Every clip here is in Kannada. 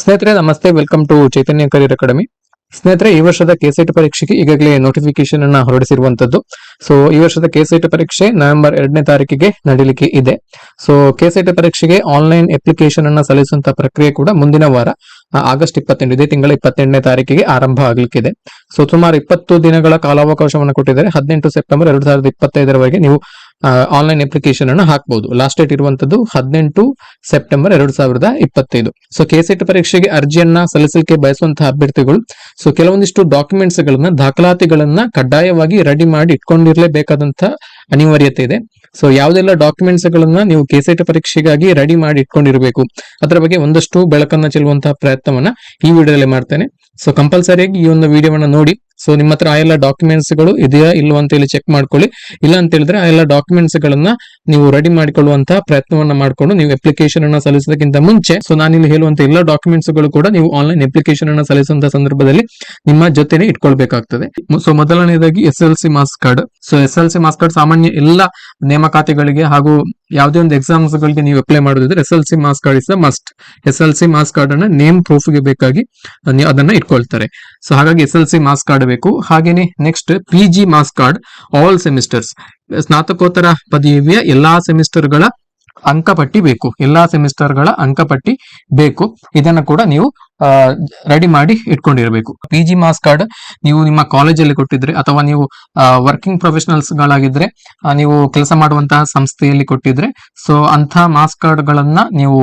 ಸ್ನೇಹಿತರೆ, ನಮಸ್ತೆ. Welcome to Chaitanya career academy ಸ್ನೇಹಿತರೆ, ಈ ವರ್ಷದ ಕೆಸೆಟ್ ಪರೀಕ್ಷೆಗೆ ಈಗಾಗಲೇ ನೋಟಿಫಿಕೇಶನ್ ಅನ್ನ ಹೊರಡಿಸಿರುವಂತದ್ದು. ಸೊ ಈ ವರ್ಷದ ಕೆಸೆಟ್ ಪರೀಕ್ಷೆ ನವೆಂಬರ್ ಎರಡನೇ ತಾರೀಕಿಗೆ ನಡೀಲಿಕ್ಕೆ ಇದೆ. ಸೊ ಕೆಸೆಟ್ ಪರೀಕ್ಷೆಗೆ ಆನ್ಲೈನ್ ಅಪ್ಲಿಕೇಶನ್ ಅನ್ನ ಸಲ್ಲಿಸುವಂತ ಪ್ರಕ್ರಿಯೆ ಕೂಡ ಮುಂದಿನ ವಾರ. ಆಗಸ್ಟ್ ಇಪ್ಪತ್ತೆಂಟು, ಇದೇ ತಿಂಗಳ ಇಪ್ಪತ್ತೆಂಟನೇ ತಾರೀಕಿಗೆ ಆರಂಭ ಆಗ್ಲಿಕ್ಕಿದೆ. ಸೊ, ಸುಮಾರು ಇಪ್ಪತ್ತು ದಿನಗಳ ಕಾಲಾವಕಾಶವನ್ನು ಕೊಟ್ಟಿದ್ದಾರೆ. ಹದಿನೆಂಟು ಸೆಪ್ಟೆಂಬರ್ ಎರಡ್ ಸಾವಿರದ ಇಪ್ಪತ್ತೈದರವರೆಗೆ ನೀವು ಆನ್ಲೈನ್ ಅಪ್ಲಿಕೇಶನ್ ಅನ್ನು ಹಾಕಬಹುದು ಲಾಸ್ಟ್ ಡೇಟ್ ಇರುವಂತದ್ದು ಹದಿನೆಂಟು ಸೆಪ್ಟೆಂಬರ್ ಎರಡ್ ಸಾವಿರದ ಇಪ್ಪತ್ತೈದು. ಸೊ ಕೆಸೆಟ್ ಪರೀಕ್ಷೆಗೆ ಅರ್ಜಿಯನ್ನ ಸಲ್ಲಿಸಲಿಕ್ಕೆ ಬಯಸುವಂತಹ ಅಭ್ಯರ್ಥಿಗಳು, ಸೊ, ಕೆಲವೊಂದಿಷ್ಟು ಡಾಕ್ಯುಮೆಂಟ್ಸ್ ಗಳನ್ನ, ದಾಖಲಾತಿಗಳನ್ನ ಕಡ್ಡಾಯವಾಗಿ ರೆಡಿ ಮಾಡಿ ಇಟ್ಕೊಂಡಿರ್ಲೇಬೇಕಾದಂತಹ ಅನಿವಾರ್ಯತೆ ಇದೆ. ಸೊ ಯಾವುದೆಲ್ಲ ಡಾಕ್ಯುಮೆಂಟ್ಸ್ ಗಳನ್ನ ನೀವು ಕೆಸೆಟ್ ಪರೀಕ್ಷೆಗಾಗಿ ರೆಡಿ ಮಾಡಿ ಇಟ್ಕೊಂಡಿರಬೇಕು? ಅದರ ಬಗ್ಗೆ ಒಂದಷ್ಟು ಬೆಳಕನ್ನ ಚೆಲ್ಲುವಂತಹ ಪ್ರಯತ್ನವನ್ನ ಈ ವಿಡಿಯೋದಲ್ಲಿ ಮಾಡ್ತೇನೆ. ಸೊ ಕಂಪಲ್ಸರಿಯಾಗಿ ಈ ಒಂದು ವಿಡಿಯೋವನ್ನ ನೋಡಿ ಸೊ ನಿಮ್ಮ ಹತ್ರ ಆ ಎಲ್ಲ ಡಾಕ್ಯುಮೆಂಟ್ಸ್ಗಳು ಇದೆಯಾ ಇಲ್ವಾ ಅಂತ ಹೇಳಿ ಚೆಕ್ ಮಾಡ್ಕೊಳ್ಳಿ. ಇಲ್ಲ ಅಂತ ಹೇಳಿದ್ರೆ ಆ ಎಲ್ಲ ಡಾಕ್ಯುಮೆಂಟ್ಸ್ ಗಳನ್ನ ನೀವು ರೆಡಿ ಮಾಡಿಕೊಳ್ಳುವಂತಹ ಪ್ರಯತ್ನವನ್ನ ಮಾಡಿಕೊಂಡು ನೀವು ಅಪ್ಲಿಕೇಶನ್ ಅನ್ನ ಸಲ್ಲಿಸೋದಕ್ಕಿಂತ ಮುಂಚೆ ಸೊ ಇಲ್ಲಿ ಹೇಳುವಂತ ಎಲ್ಲ ಡಾಕ್ಯುಮೆಂಟ್ಸ್ಗಳು ಕೂಡ ನೀವು ಆನ್ಲೈನ್ ಅಪ್ಲಿಕೇಶನ್ ಅನ್ನ ಸಲ್ಲಿಸುವಂತ ಸಂದರ್ಭದಲ್ಲಿ ನಿಮ್ಮ ಜೊತೆನೆ ಇಟ್ಕೊಳ್ಬೇಕಾಗ್ತದೆ. ಸೊ ಮೊದಲನೇದಾಗಿ S L C marks card. So S L C marks card ಸಾಮಾನ್ಯ ಎಲ್ಲ ನೇಮಕಾತಿಗಳಿಗೆ ಹಾಗೂ ಯಾವುದೇ ಒಂದು ಎಕ್ಸಾಮ್ಸ್ ಗಳಿಗೆ ನೀವು apply ಮಾಡೋದಿದ್ರೆ S L C marks card is must S L C marks card ಅನ್ನ ನೇಮ್ ಪ್ರೂಫ್ಗೆ ಬೇಕಾಗಿ ಅದನ್ನ ಇಟ್ಕೊಳ್ತಾರೆ. ಸೊ ಹಾಗಾಗಿ S L C marks card ಬೇಕು. ಹಾಗೇನೆ next P G marks card all semesters ಸ್ನಾತಕೋತ್ತರ ಪದವಿಯ ಎಲ್ಲಾ ಸೆಮಿಸ್ಟರ್ಗಳ ಅಂಕಪಟ್ಟಿ ಬೇಕು. ಎಲ್ಲಾ ಸೆಮಿಸ್ಟರ್ಗಳ ಅಂಕಪಟ್ಟಿ ಬೇಕು. ಇದನ್ನ ಕೂಡ ನೀವು ರೆಡಿ ಮಾಡಿ ಇಟ್ಕೊಂಡಿರಬೇಕು. ಪಿ ಜಿ ಮಾರ್ಕ್ಸ್ ಕಾರ್ಡ್ ನೀವು ನಿಮ್ಮ ಕಾಲೇಜಲ್ಲಿ ಕೊಟ್ಟಿದ್ರೆ ಅಥವಾ ನೀವು ವರ್ಕಿಂಗ್ ಪ್ರೊಫೆಷನಲ್ಸ್ ಗಳಾಗಿದ್ರೆ ನೀವು ಕೆಲಸ ಮಾಡುವಂತಹ ಸಂಸ್ಥೆಯಲ್ಲಿ ಕೊಟ್ಟಿದ್ರೆ ಸೊ ಅಂತ ಮಾಸ್ ಕಾರ್ಡ್ ಗಳನ್ನ ನೀವು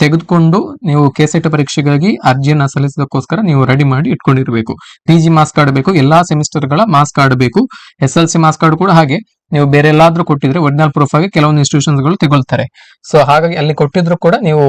ತೆಗೆದುಕೊಂಡು ನೀವು ಕೆಸೆಟ್ ಪರೀಕ್ಷೆಗಾಗಿ ಅರ್ಜಿಯನ್ನ ಸಲ್ಲಿಸೋದಕ್ಕೋಸ್ಕರ ನೀವು ರೆಡಿ ಮಾಡಿ ಇಟ್ಕೊಂಡಿರಬೇಕು. ಪಿ ಜಿ ಮಾರ್ಕ್ಸ್ ಕಾರ್ಡ್ ಬೇಕು, ಎಲ್ಲಾ ಸೆಮಿಸ್ಟರ್ಗಳ ಮಾರ್ಕ್ಸ್ ಕಾರ್ಡ್ ಬೇಕು. S L C marks card ಕೂಡ ಹಾಗೆ, ನೀವು ಬೇರೆ ಎಲ್ಲಾದ್ರೂ ಕೊಟ್ಟಿದ್ರೆ ಒರಿಜಿನಲ್ ಪ್ರೂಫ್ ಆಗಿ ಕೆಲವೊಂದು ಇನ್ಸ್ಟಿಟ್ಯೂಷನ್ಸ್ಗಳು ತಗೊಳ್ತಾರೆ. ಸೊ ಹಾಗಾಗಿ ಅಲ್ಲಿ ಕೊಟ್ಟಿದ್ರು ಕೂಡ ನೀವು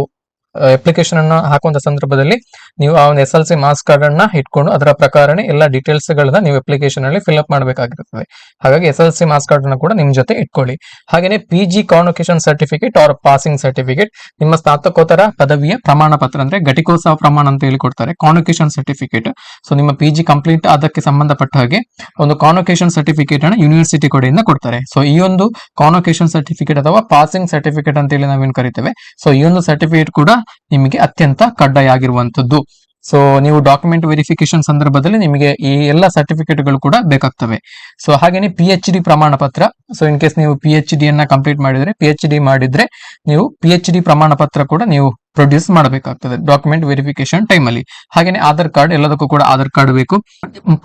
ಅಪ್ಲಿಕೇಶನ್ ಅನ್ನ ಹಾಕುವಂತ ಸಂದರ್ಭದಲ್ಲಿ ನೀವು ಆ ಒಂದು S L C marks card ಅನ್ನ ಇಟ್ಕೊಂಡು ಅದರ ಪ್ರಕಾರನೇ ಎಲ್ಲ ಡೀಟೇಲ್ಸ್ ಗಳನ್ನ ನೀವು ಅಪ್ಲಿಕೇಶನ್ ಅಲ್ಲಿ ಫಿಲ್ ಅಪ್ ಮಾಡಬೇಕಾಗಿರುತ್ತದೆ. ಹಾಗಾಗಿ S L C marks card ಅನ್ನ ಕೂಡ ನಿಮ್ ಜೊತೆ ಇಟ್ಕೊಳ್ಳಿ. ಹಾಗೇನೆ P G convocation certificate or passing certificate ನಿಮ್ಮ ಸ್ನಾತಕೋತ್ತರ ಪದವಿಯ ಪ್ರಮಾಣ ಪತ್ರ ಅಂದ್ರೆ ಘಟಿಕೋತ್ಸವ ಪ್ರಮಾಣ ಅಂತ ಹೇಳಿ ಕೊಡ್ತಾರೆ ಕಾನ್ವೊಕೇಶನ್ ಸರ್ಟಿಫಿಕೇಟ್ ಸೊ ನಿಮ್ಮ ಪಿ ಜಿ ಕಂಪ್ಲೀಟ್ ಅದಕ್ಕೆ ಸಂಬಂಧಪಟ್ಟ ಹಾಗೆ ಒಂದು ಕಾನ್ವೊಕೇಶನ್ ಸರ್ಟಿಫಿಕೇಟ್ ಅನ್ನು ಯೂನಿವರ್ಸಿಟಿ ಕಡೆಯಿಂದ ಕೊಡ್ತಾರೆ. ಸೊ ಈ ಒಂದು ಕಾನ್ವೊಕೇಶನ್ ಸರ್ಟಿಫಿಕೇಟ್ ಅಥವಾ ಪಾಸಿಂಗ್ ಸರ್ಟಿಫಿಕೇಟ್ ಅಂತ ಹೇಳಿ ನಾವೇನು ಕರಿತೇವೆ? ಸೊ ಈ ಒಂದು ಸರ್ಟಿಫಿಕೇಟ್ ಕೂಡ ನಿಮಗೆ ಅತ್ಯಂತ ಕಡ್ಡಾಯ ಆಗಿರುವಂತದ್ದು ಸೊ ನೀವು ಡಾಕ್ಯುಮೆಂಟ್ ವೆರಿಫಿಕೇಶನ್ ಸಂದರ್ಭದಲ್ಲಿ ನಿಮಗೆ ಈ ಎಲ್ಲ ಸರ್ಟಿಫಿಕೇಟ್ಗಳು ಕೂಡ ಬೇಕಾಗ್ತವೆ. ಸೊ ಹಾಗೇನೆ ಪಿ ಎಚ್ ಡಿ ಪ್ರಮಾಣ ಪತ್ರ ಸೊ ಇನ್ ಕೇಸ್ ನೀವು ಪಿ ಎಚ್ ಡಿ ಅನ್ನ ಕಂಪ್ಲೀಟ್ ಮಾಡಿದ್ರೆ ಪಿ ಎಚ್ ಡಿ ಮಾಡಿದ್ರೆ, ನೀವು ಪಿ ಎಚ್ ಡಿ ಪ್ರಮಾಣ ಪತ್ರ ಕೂಡ ನೀವು ಪ್ರೊಡ್ಯೂಸ್ ಮಾಡಬೇಕಾಗ್ತದೆ ಡಾಕ್ಯುಮೆಂಟ್ ವೆರಿಫಿಕೇಶನ್ ಟೈಮ್ ಅಲ್ಲಿ. ಹಾಗೇನೆ ಆಧಾರ್ ಕಾರ್ಡ್ ಎಲ್ಲದಕ್ಕೂ ಕೂಡ ಆಧಾರ್ ಕಾರ್ಡ್ ಬೇಕು.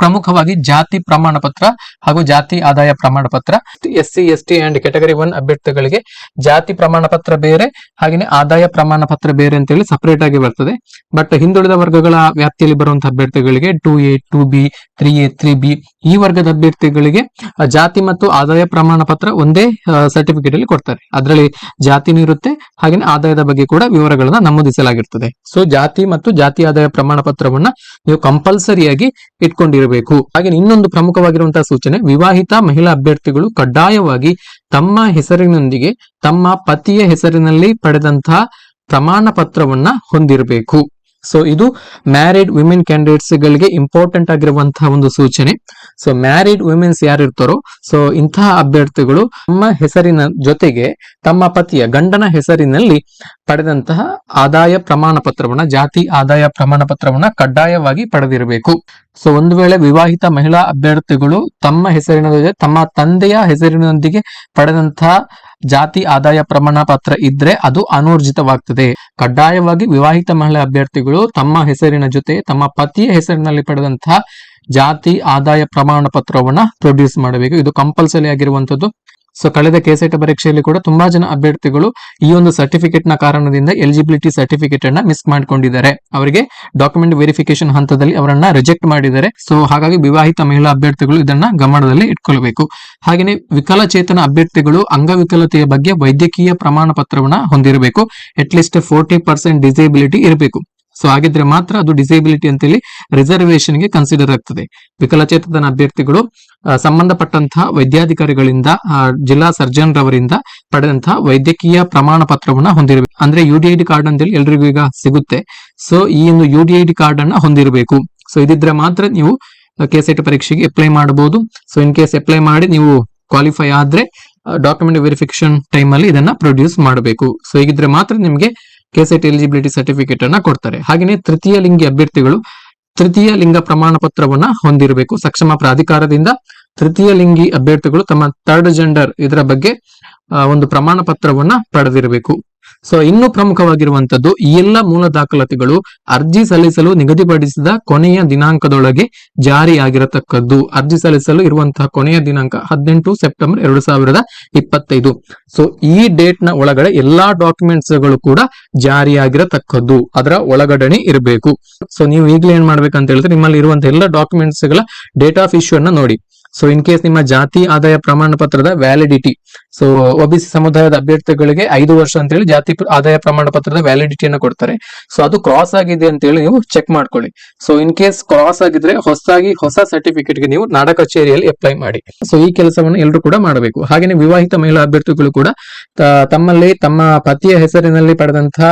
ಪ್ರಮುಖವಾಗಿ ಜಾತಿ ಪ್ರಮಾಣ ಪತ್ರ ಹಾಗೂ ಜಾತಿ ಆದಾಯ ಪ್ರಮಾಣ ಪತ್ರ S C S T and category one ಅಭ್ಯರ್ಥಿಗಳಿಗೆ ಜಾತಿ ಪ್ರಮಾಣ ಪತ್ರ ಬೇರೆ, ಹಾಗೇನೆ ಆದಾಯ ಪ್ರಮಾಣ ಪತ್ರ ಬೇರೆ ಅಂತ ಹೇಳಿ ಸಪರೇಟ್ ಆಗಿ ಬರ್ತದೆ. ಬಟ್ ಹಿಂದುಳಿದ ವರ್ಗಗಳ ವ್ಯಾಪ್ತಿಯಲ್ಲಿ ಬರುವಂತಹ ಅಭ್ಯರ್ಥಿಗಳಿಗೆ two A two B three A three B ಈ ವರ್ಗದ ಅಭ್ಯರ್ಥಿಗಳಿಗೆ ಜಾತಿ ಮತ್ತು ಆದಾಯ ಪ್ರಮಾಣ ಪತ್ರ ಒಂದೇ ಸರ್ಟಿಫಿಕೇಟ್ ಅಲ್ಲಿ ಕೊಡ್ತಾರೆ. ಅದರಲ್ಲಿ ಜಾತಿನೂ ಇರುತ್ತೆ, ಹಾಗೇನೆ ಆದಾಯದ ಬಗ್ಗೆ ಕೂಡ ವಿವರಗಳನ್ನ ನಮೂದಿಸಲಾಗಿರ್ತದೆ. ಸೊ ಜಾತಿ ಮತ್ತು ಜಾತಿ ಆದಾಯ ಪ್ರಮಾಣ ಪತ್ರವನ್ನ ನೀವು ಕಂಪಲ್ಸರಿಯಾಗಿ ಇಟ್ಕೊಂಡಿರಬೇಕು. ಹಾಗೆ ಇನ್ನೊಂದು ಪ್ರಮುಖವಾಗಿರುವಂತಹ ಸೂಚನೆ, ವಿವಾಹಿತ ಮಹಿಳಾ ಅಭ್ಯರ್ಥಿಗಳು ಕಡ್ಡಾಯವಾಗಿ ತಮ್ಮ ಹೆಸರಿನೊಂದಿಗೆ ತಮ್ಮ ಪತಿಯ ಹೆಸರಿನಲ್ಲಿ ಪಡೆದಂತಹ ಪ್ರಮಾಣ ಪತ್ರವನ್ನ ಹೊಂದಿರಬೇಕು. ಸೊ ಇದು ಮ್ಯಾರಿಡ್ ವಿಮೆನ್ ಕ್ಯಾಂಡಿಡೇಟ್ಸ್ ಗಳಿಗೆ ಇಂಪಾರ್ಟೆಂಟ್ ಆಗಿರುವಂತಹ ಒಂದು ಸೂಚನೆ. ಸೊ ಮ್ಯಾರಿಡ್ ವಿಮೆನ್ಸ್ ಯಾರು ಇರ್ತಾರೋ ಸೊ ಇಂತಹ ಅಭ್ಯರ್ಥಿಗಳು ತಮ್ಮ ಹೆಸರಿನ ಜೊತೆಗೆ ತಮ್ಮ ಪತಿಯ ಗಂಡನ ಹೆಸರಿನಲ್ಲಿ ಪಡೆದಂತಹ ಆದಾಯ ಪ್ರಮಾಣ ಪತ್ರವನ್ನ, ಜಾತಿ ಆದಾಯ ಪ್ರಮಾಣ ಪತ್ರವನ್ನ ಕಡ್ಡಾಯವಾಗಿ ಪಡೆದಿರಬೇಕು. ಸೊ ಒಂದು ವೇಳೆ ವಿವಾಹಿತ ಮಹಿಳಾ ಅಭ್ಯರ್ಥಿಗಳು ತಮ್ಮ ಹೆಸರಿನ ತಮ್ಮ ತಂದೆಯ ಹೆಸರಿನೊಂದಿಗೆ ಪಡೆದಂತಹ ಜಾತಿ ಆದಾಯ ಪ್ರಮಾಣ ಪತ್ರ ಇದ್ರೆ ಅದು ಅನೂರ್ಜಿತವಾಗ್ತದೆ. ಕಡ್ಡಾಯವಾಗಿ ವಿವಾಹಿತ ಮಹಿಳಾ ಅಭ್ಯರ್ಥಿಗಳು ತಮ್ಮ ಹೆಸರಿನ ಜೊತೆ, ತಮ್ಮ ಪತಿಯ ಹೆಸರಿನಲ್ಲಿ ಪಡೆದಂತಹ ಜಾತಿ ಆದಾಯ ಪ್ರಮಾಣ ಪತ್ರವನ್ನ ಪ್ರೊಡ್ಯೂಸ್ ಮಾಡಬೇಕು. ಇದು ಕಂಪಲ್ಸರಿ ಆಗಿರುವಂತದ್ದು ಸೊ ಕಳೆದ ಕೆಸೆಟ್ ಪರೀಕ್ಷೆಯಲ್ಲಿ ಕೂಡ ತುಂಬಾ ಜನ ಅಭ್ಯರ್ಥಿಗಳು ಈ ಒಂದು ಸರ್ಟಿಫಿಕೇಟ್ನ ಕಾರಣದಿಂದ ಎಲಿಜಿಬಿಲಿಟಿ ಸರ್ಟಿಫಿಕೇಟ್ ಅನ್ನ ಮಿಸ್ ಮಾಡ್ಕೊಂಡಿದ್ದಾರೆ. ಅವರಿಗೆ ಡಾಕ್ಯುಮೆಂಟ್ ವೆರಿಫಿಕೇಶನ್ ಹಂತದಲ್ಲಿ ಅವರನ್ನ ರಿಜೆಕ್ಟ್ ಮಾಡಿದ್ದಾರೆ. ಸೊ ಹಾಗಾಗಿ ವಿವಾಹಿತ ಮಹಿಳಾ ಅಭ್ಯರ್ಥಿಗಳು ಇದನ್ನ ಗಮನದಲ್ಲಿ ಇಟ್ಕೊಳ್ಬೇಕು. ಹಾಗೆಯೇ ವಿಕಲಚೇತನ ಅಭ್ಯರ್ಥಿಗಳು ಅಂಗವಿಕಲತೆಯ ಬಗ್ಗೆ ವೈದ್ಯಕೀಯ ಪ್ರಮಾಣ ಪತ್ರವನ್ನ ಹೊಂದಿರಬೇಕು. At least forty percent disability ಇರಬೇಕು. ಸೊ ಹಾಗಿದ್ರೆ ಮಾತ್ರ ಅದು ಡಿಸೇಬಿಲಿಟಿ ಅಂತೇಳಿ ರಿಸರ್ವೇಶನ್ಗೆ ಕನ್ಸಿಡರ್ ಆಗ್ತದೆ. ವಿಕಲಚೇತನ ಅಭ್ಯರ್ಥಿಗಳು ಸಂಬಂಧಪಟ್ಟಂತಹ ವೈದ್ಯಾಧಿಕಾರಿಗಳಿಂದ ಜಿಲ್ಲಾ ಸರ್ಜನ್ ರವರಿಂದ ಪಡೆದಂತಹ ವೈದ್ಯಕೀಯ ಪ್ರಮಾಣ ಪತ್ರವನ್ನ ಹೊಂದಿರಬೇಕು. ಅಂದ್ರೆ U D I D card ಅಂತೇಳಿ ಎಲ್ರಿಗೂ ಈಗ ಸಿಗುತ್ತೆ. ಸೊ ಈ ಒಂದು ಯು ಕಾರ್ಡ್ ಅನ್ನ ಹೊಂದಿರಬೇಕು. ಸೊ ಇದಿದ್ರೆ ಮಾತ್ರ ನೀವು ಕೆಸೆಟ್ ಪರೀಕ್ಷೆಗೆ ಅಪ್ಲೈ ಮಾಡಬಹುದು. ಸೊ ಇನ್ ಕೇಸ್ ಅಪ್ಲೈ ಮಾಡಿ ನೀವು ಕ್ವಾಲಿಫೈ ಆದ್ರೆ ಡಾಕ್ಯುಮೆಂಟ್ ವೆರಿಫಿಕೇಶನ್ ಟೈಮ್ ಅಲ್ಲಿ ಇದನ್ನ ಪ್ರೊಡ್ಯೂಸ್ ಮಾಡಬೇಕು. ಸೊ ಹೀಗಿದ್ರೆ ಮಾತ್ರ ನಿಮಗೆ ಕೆಸೆಟ್ ಎಲಿಜಿಬಿಲಿಟಿ ಸರ್ಟಿಫಿಕೇಟ್ ಅನ್ನ ಕೊಡ್ತಾರೆ. ಹಾಗೆಯೇ ತೃತೀಯ ಲಿಂಗಿ ಅಭ್ಯರ್ಥಿಗಳು ತೃತೀಯ ಲಿಂಗ ಪ್ರಮಾಣ ಪತ್ರವನ್ನ ಹೊಂದಿರಬೇಕು. ಸಕ್ಷಮ ಪ್ರಾಧಿಕಾರದಿಂದ ತೃತೀಯ ಲಿಂಗಿ ಅಭ್ಯರ್ಥಿಗಳು ತಮ್ಮ ಥರ್ಡ್ ಜೆಂಡರ್ ಇದರ ಬಗ್ಗೆ ಒಂದು ಪ್ರಮಾಣ ಪತ್ರವನ್ನ ಪಡೆದಿರಬೇಕು. ಸೊ ಇನ್ನು ಪ್ರಮುಖವಾಗಿರುವಂತದ್ದು ಈ ಎಲ್ಲ ಮೂಲ ದಾಖಲಾತಿಗಳು ಅರ್ಜಿ ಸಲ್ಲಿಸಲು ನಿಗದಿಪಡಿಸಿದ ಕೊನೆಯ ದಿನಾಂಕದೊಳಗೆ ಜಾರಿಯಾಗಿರತಕ್ಕದ್ದು. ಅರ್ಜಿ ಸಲ್ಲಿಸಲು ಇರುವಂತಹ ಕೊನೆಯ ದಿನಾಂಕ ಹದಿನೆಂಟು ಸೆಪ್ಟೆಂಬರ್ ಎರಡು ಸಾವಿರದ ಇಪ್ಪತ್ತೈದು. ಸೊ ಈ ಡೇಟ್ನ ಒಳಗಡೆ ಎಲ್ಲಾ ಡಾಕ್ಯುಮೆಂಟ್ಸ್ಗಳು ಕೂಡ ಜಾರಿಯಾಗಿರತಕ್ಕದ್ದು. ಅದರ ಒಳಗಡೆ ಇರಬೇಕು. ಸೊ ನೀವು ಈಗಲೇ ಏನ್ ಮಾಡ್ಬೇಕಂತ ಹೇಳಿದ್ರೆ ನಿಮ್ಮಲ್ಲಿ ಇರುವಂತಹ ಎಲ್ಲ ಡಾಕ್ಯುಮೆಂಟ್ಸ್ಗಳ ಡೇಟ್ ಆಫ್ ಇಶ್ಯೂ ಅನ್ನ ನೋಡಿ. ಸೊ ಇನ್ ಕೇಸ್ ನಿಮ್ಮ ಜಾತಿ ಆದಾಯ ಪ್ರಮಾಣ ಪತ್ರದ ವ್ಯಾಲಿಡಿಟಿ ಸೊ ಒಬಿಸಿ ಸಮುದಾಯದ ಅಭ್ಯರ್ಥಿಗಳಿಗೆ ಐದು ವರ್ಷ ಅಂತ ಹೇಳಿ ಜಾತಿ ಆದಾಯ ಪ್ರಮಾಣ ಪತ್ರದ ವ್ಯಾಲಿಡಿಟಿಯನ್ನು ಕೊಡ್ತಾರೆ. ಸೊ ಅದು ಕ್ರಾಸ್ ಆಗಿದೆ ಅಂತ ಹೇಳಿ ನೀವು ಚೆಕ್ ಮಾಡ್ಕೊಳ್ಳಿ. ಸೊ ಇನ್ ಕೇಸ್ ಕ್ರಾಸ್ ಆಗಿದ್ರೆ ಹೊಸದಾಗಿ ಹೊಸ ಸರ್ಟಿಫಿಕೇಟ್ಗೆ ನೀವು ನಾಡ ಕಚೇರಿಯಲ್ಲಿ ಅಪ್ಲೈ ಮಾಡಿ. ಸೊ ಈ ಕೆಲಸವನ್ನು ಎಲ್ಲರೂ ಕೂಡ ಮಾಡಬೇಕು. ಹಾಗೆಯೇ ವಿವಾಹಿತ ಮಹಿಳಾ ಅಭ್ಯರ್ಥಿಗಳು ಕೂಡ ತಮ್ಮಲ್ಲಿ ತಮ್ಮ ಪತಿಯ ಹೆಸರಿನಲ್ಲಿ ಪಡೆದಂತಹ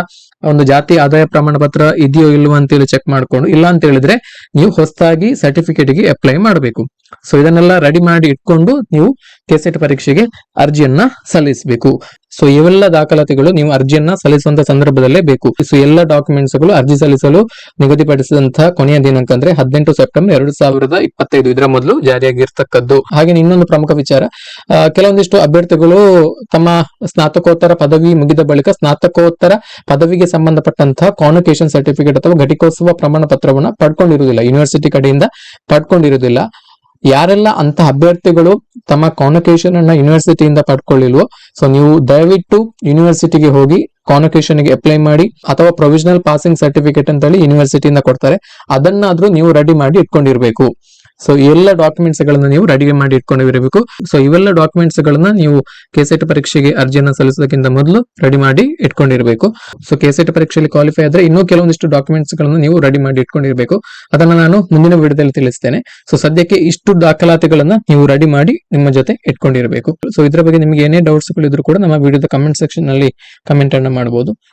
ಒಂದು ಜಾತಿ ಆದಾಯ ಪ್ರಮಾಣ ಪತ್ರ ಇದೆಯೋ ಇಲ್ವೋ ಅಂತೇಳಿ ಚೆಕ್ ಮಾಡ್ಕೊಂಡು, ಇಲ್ಲ ಅಂತ ಹೇಳಿದ್ರೆ ನೀವು ಹೊಸದಾಗಿ ಸರ್ಟಿಫಿಕೇಟ್ಗೆ ಅಪ್ಲೈ ಮಾಡಬೇಕು. ಸೊ ಇದನ್ನೆಲ್ಲ ರೆಡಿ ಮಾಡಿ ಇಟ್ಕೊಂಡು ನೀವು ಕೆಸೆಟ್ ಪರೀಕ್ಷೆಗೆ ಅರ್ಜಿಯನ್ನ ಸಲ್ಲಿಸಬೇಕು. ಸೊ ಇವೆಲ್ಲ ದಾಖಲಾತಿಗಳು ನೀವು ಅರ್ಜಿಯನ್ನ ಸಲ್ಲಿಸುವಂತ ಸಂದರ್ಭದಲ್ಲೇ ಬೇಕು. ಸೊ ಎಲ್ಲ ಡಾಕ್ಯುಮೆಂಟ್ಸ್ಗಳು ಅರ್ಜಿ ಸಲ್ಲಿಸಲು ನಿಗದಿಪಡಿಸಿದಂತಹ ಕೊನೆಯ ದಿನಾಂಕ ಅಂದ್ರೆ ಹದಿನೆಂಟು ಸೆಪ್ಟೆಂಬರ್ ಎರಡು ಸಾವಿರದ ಇಪ್ಪತ್ತೈದು. ಇದರ ಮೊದಲು ಜಾರಿಯಾಗಿರ್ತಕ್ಕದ್ದು. ಹಾಗೆ ಇನ್ನೊಂದು ಪ್ರಮುಖ ವಿಚಾರ ಕೆಲವೊಂದಿಷ್ಟು ಅಭ್ಯರ್ಥಿಗಳು ತಮ್ಮ ಸ್ನಾತಕೋತ್ತರ ಪದವಿ ಮುಗಿದ ಬಳಿಕ ಸ್ನಾತಕೋತ್ತರ ಪದವಿಗೆ ಸಂಬಂಧಪಟ್ಟಂತಹ ಕಾನ್ವಕೇಶನ್ ಸರ್ಟಿಫಿಕೇಟ್ ಅಥವಾ ಘಟಿಕೋತ್ಸವ ಪ್ರಮಾಣ ಪತ್ರವನ್ನು ಪಡ್ಕೊಂಡಿರುವುದಿಲ್ಲ. ಯೂನಿವರ್ಸಿಟಿ ಕಡೆಯಿಂದ ಪಡ್ಕೊಂಡಿರುವುದಿಲ್ಲ. ಯಾರೆಲ್ಲ ಅಂತ ಅಭ್ಯರ್ಥಿಗಳು ತಮ್ಮ ಕಾನ್ವಕೇಶನ್ ಅನ್ನ ಯೂನಿವರ್ಸಿಟಿಯಿಂದ ಪಡ್ಕೊಳ್ಳಿಲ್ವೋ? ಸೊ ನೀವು ದಯವಿಟ್ಟು ಯೂನಿವರ್ಸಿಟಿಗೆ ಹೋಗಿ ಕಾನ್ವಕೇಶನ್ಗೆ ಅಪ್ಲೈ ಮಾಡಿ ಅಥವಾ ಪ್ರೊವಿಷನಲ್ ಪಾಸಿಂಗ್ ಸರ್ಟಿಫಿಕೇಟ್ ಅಂತ ಹೇಳಿ ಯೂನಿವರ್ಸಿಟಿಯಿಂದ ಕೊಡ್ತಾರೆ. ಅದನ್ನಾದ್ರೂ ನೀವು ರೆಡಿ ಮಾಡಿ ಇಟ್ಕೊಂಡಿರ್ಬೇಕು. ಸೊ ಎಲ್ಲ ಡಾಕ್ಯುಮೆಂಟ್ಸ್ ಗಳನ್ನ ನೀವು ರೆಡಿ ಮಾಡಿ ಇಟ್ಕೊಂಡಿರಬೇಕು. ಸೊ ಇವೆಲ್ಲ ಡಾಕ್ಯುಮೆಂಟ್ಸ್ ಗಳನ್ನ ನೀವು ಕೆಸೆಟ್ ಪರೀಕ್ಷೆಗೆ ಅರ್ಜಿಯನ್ನ ಸಲ್ಲಿಸೋದಕ್ಕಿಂತ ಮೊದಲು ರೆಡಿ ಮಾಡಿ ಇಟ್ಕೊಂಡಿರಬೇಕು. ಸೊ ಕೆಸೆಟ್ ಪರೀಕ್ಷೆಯಲ್ಲಿ ಕ್ವಾಲಿಫೈ ಆದ್ರೆ ಇನ್ನೂ ಕೆಲವೊಂದಿಷ್ಟು ಡಾಕ್ಯುಮೆಂಟ್ಸ್ ಗಳನ್ನ ನೀವು ರೆಡಿ ಮಾಡಿ ಇಟ್ಕೊಂಡಿರಬೇಕು. ಅದನ್ನ ನಾನು ಮುಂದಿನ ವಿಡಿಯೋದಲ್ಲಿ ತಿಳಿಸ್ತೇನೆ. ಸೊ ಸದ್ಯಕ್ಕೆ ಇಷ್ಟು ದಾಖಲಾತಿಗಳನ್ನ ನೀವು ರೆಡಿ ಮಾಡಿ ನಿಮ್ಮ ಜೊತೆ ಇಟ್ಕೊಂಡಿರಬೇಕು. ಸೊ ಇದ್ರ ಬಗ್ಗೆ ನಿಮಗೆ ಏನೇ ಡೌಟ್ಸ್ ಗಳಿದ್ರು ಕೂಡ ನಮ್ಮ ವಿಡಿಯೋದ ಕಮೆಂಟ್ ಸೆಕ್ಷನ್ನಲ್ಲಿ ಕಮೆಂಟ್ ಅನ್ನ ಮಾಡಬಹುದು